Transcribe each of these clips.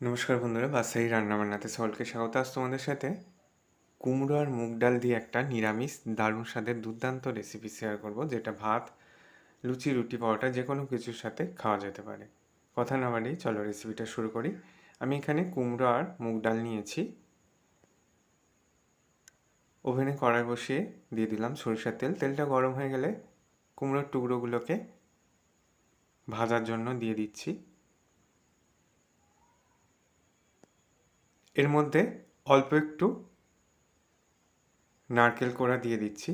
নমস্কার বন্ধুরা, বাসাই রান্নাবান্নাতে সকলকে স্বাগত। আজ তোমাদের সাথে কুমড়ো আর মুগ ডাল দিয়ে একটা নিরামিষ দারুণ স্বাদের দুর্দান্ত রেসিপি শেয়ার করব, যেটা ভাত, লুচি, রুটি, পরোটা, যে কোনো কিছুর সাথে খাওয়া যেতে পারে। কথা না বাড়ি চলো রেসিপিটা শুরু করি। আমি এখানে কুমড়ো আর মুগ ডাল নিয়েছি। ওভেনে কড়াই বসিয়ে দিয়ে দিলাম সরিষার তেল। তেলটা গরম হয়ে গেলে কুমড়োর টুকরোগুলোকে ভাজার জন্য দিয়ে দিচ্ছি। এর মধ্যে অল্প একটু নারকেল কোড়া দিয়ে দিচ্ছি।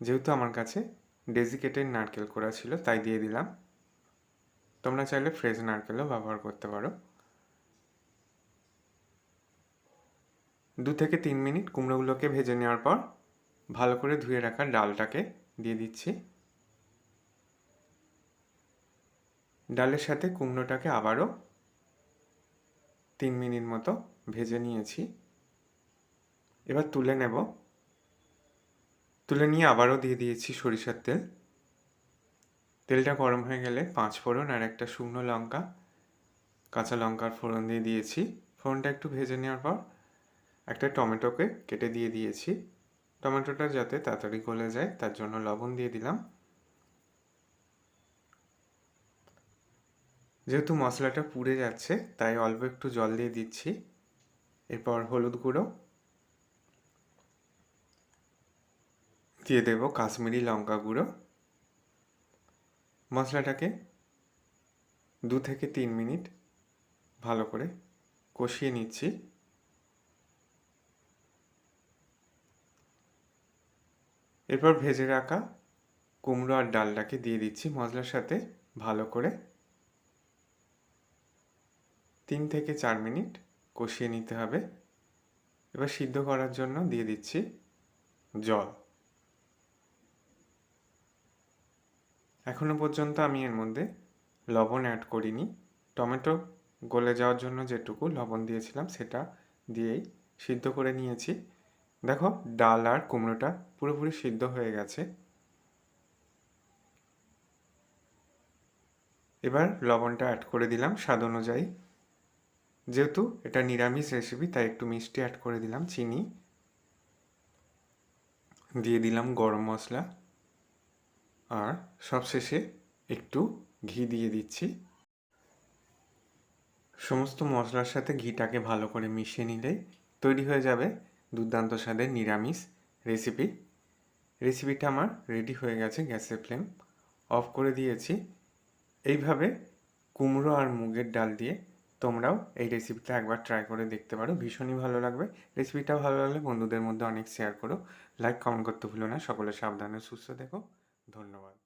যেহেতু আমার কাছে ডেজিকেটেড নারকেল কোড়া ছিল, তাই দিয়ে দিলাম। তোমরা চাইলে ফ্রেশ নারকেলও ব্যবহার করতে পারো। দু থেকে তিন মিনিট কুমড়োগুলোকে ভেজে নেওয়ার পর ভালো করে ধুয়ে রাখা ডালটাকে দিয়ে দিচ্ছি। ডালের সাথে কুমড়োটাকে আবারও তিন মিনিট মতো ভেজে নিয়েছি। এবার তুলে নেব। তুলে নিয়ে আবারও দিয়ে দিয়েছি সরিষার তেল। তেলটা গরম হয়ে গেলে পাঁচ ফোড়ন আর একটা শুকনো লঙ্কা, কাঁচা লঙ্কার ফোড়ন দিয়ে দিয়েছি। ফোড়নটা একটু ভেজে নেওয়ার পর একটা টমেটোকে কেটে দিয়ে দিয়েছি। টমেটোটা যাতে তাড়াতাড়ি গলে যায়, তার জন্য লবণ দিয়ে দিলাম। যেহেতু মশলাটা পুড়ে যাচ্ছে, তাই অল্প একটু জল দিয়ে দিচ্ছি। এরপর হলুদ গুঁড়ো। দিয়ে দেব কাশ্মীরি লঙ্কা গুঁড়ো। মশলাটাকে দু থেকে তিন মিনিট ভালো করে কষিয়ে নিচ্ছি। এরপর ভেজে রাখা কুমড়ো আর ডালটাকে দিয়ে দিচ্ছি মশলার সাথে ভালো করে। তিন থেকে চার মিনিট কষিয়ে নিতে হবে। এবার সিদ্ধ করার জন্য দিয়ে দিচ্ছি জল। এখনও পর্যন্ত আমি এর মধ্যে লবণ অ্যাড করিনি। টমেটো গলে যাওয়ার জন্য যেটুকু লবণ দিয়েছিলাম সেটা দিয়েই সিদ্ধ করে নিয়েছি। দেখো, ডাল আর কুমড়োটা পুরোপুরি সিদ্ধ হয়ে গেছে। এবার লবণটা অ্যাড করে দিলাম স্বাদ অনুযায়ী। যেহেতু এটা নিরামিষ রেসিপি তাই একটু মিষ্টি অ্যাড করে দিলাম, চিনি। দিয়ে দিলাম গরম মশলা। আর সবশেষে একটু ঘি দিয়ে দিচ্ছি। সমস্ত মশলার সাথে ঘিটাকে ভালো করে মিশিয়ে নিলেই তৈরি হয়ে যাবে দুর্দান্ত স্বাদের নিরামিষ রেসিপি রেসিপিটা আমার রেডি হয়ে গেছে গ্যাসের ফ্লেম অফ করে দিয়েছি। এইভাবে কুমড়ো আর মুগের ডাল দিয়ে তোমরাও এই রেসিপিটা একবার ট্রাই করে দেখতে পারো। ভীষণই ভালো লাগবে। রেসিপিটা ভালো লাগলে বন্ধুদের মধ্যে অনেক শেয়ার করো। লাইক কমেন্ট করতে ভুলো না। সকলে সাবধানে সুস্থ দেখো ধন্যবাদ।